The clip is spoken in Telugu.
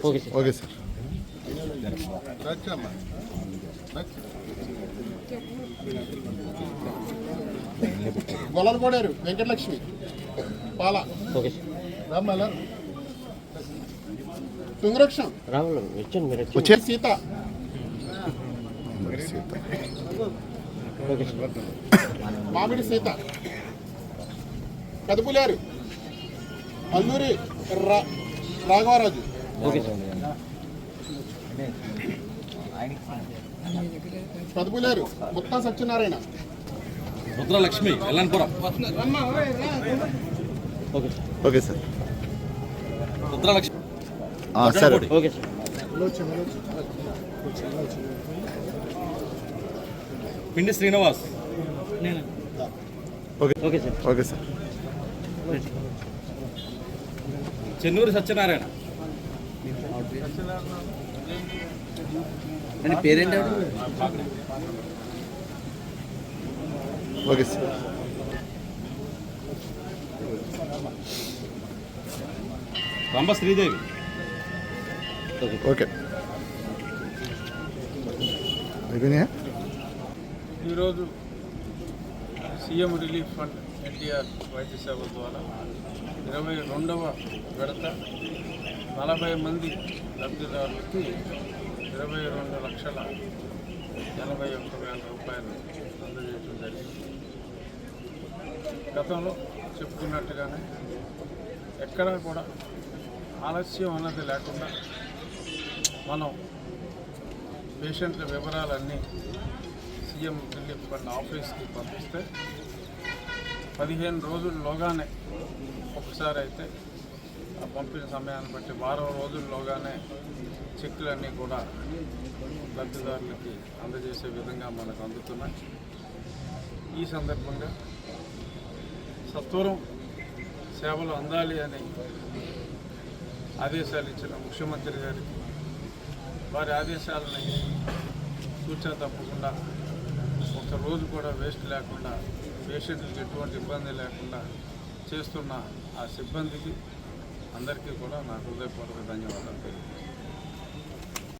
Okay sir. Okay sir. Gollalakoderu Venkatalakshmi పాల. Okay sir. రామ్మల. తుంగరక్షం. రావాలి వచ్చాను మీరు. వచ్చే సీత. Okay sir. మామిడి సీత. కదుపులేరు అల్లూరి రా- రాఘవరాజు. ఓకే సార్ కదుపులేరు Mutta Satyanarayana. Rudralakshmi ఎల్లన్పురం. Okay sir. Okay sir Rudralakshmi. ఆ, సరే. Okay sir. Pindi Srinivas. Okay. Okay sir. Okay sir. Chennuri Satyanarayana. పేరేంటి okay sir Rambha Sridevi okay okay అయిపోయినాయా ఈరోజు సీఎం రిలీఫ్ ఫండ్ ఎన్టీఆర్ వైద్య సేవ ద్వారా ఇరవై రెండవ విడత నలభై మంది లబ్ధిదారులకి ఇరవై రెండు లక్షల ఎనభై ఒక్క వేల రూపాయలు అందజేయడం జరిగింది. గతంలో చెప్పుకున్నట్టుగానే ఎక్కడా కూడా ఆలస్యం అన్నది లేకుండా మనం పేషెంట్ల వివరాలన్నీ సీఎం రిలీఫ్ ఆఫీస్కి పంపిస్తే పదిహేను రోజుల్లోగానే ఒకసారి అయితే ఆ పంపిన సమయాన్ని బట్టి వారం రోజుల్లోగానే చెక్కులన్నీ కూడా లబ్ధిదారులకి అందజేసే విధంగా మనకు అందుతున్నాయి. ఈ సందర్భంగా సత్వరం సేవలు అందాలి అని ఆదేశాలు ఇచ్చిన ముఖ్యమంత్రి గారికి వారి ఆదేశాలని సూచన తప్పకుండా ఒక రోజు కూడా వేస్ట్ లేకుండా పేషెంట్లకు ఎటువంటి ఇబ్బంది లేకుండా చేస్తున్న ఆ సిబ్బందికి అందరికీ కూడా నా హృదయపూర్వక ధన్యవాదాలు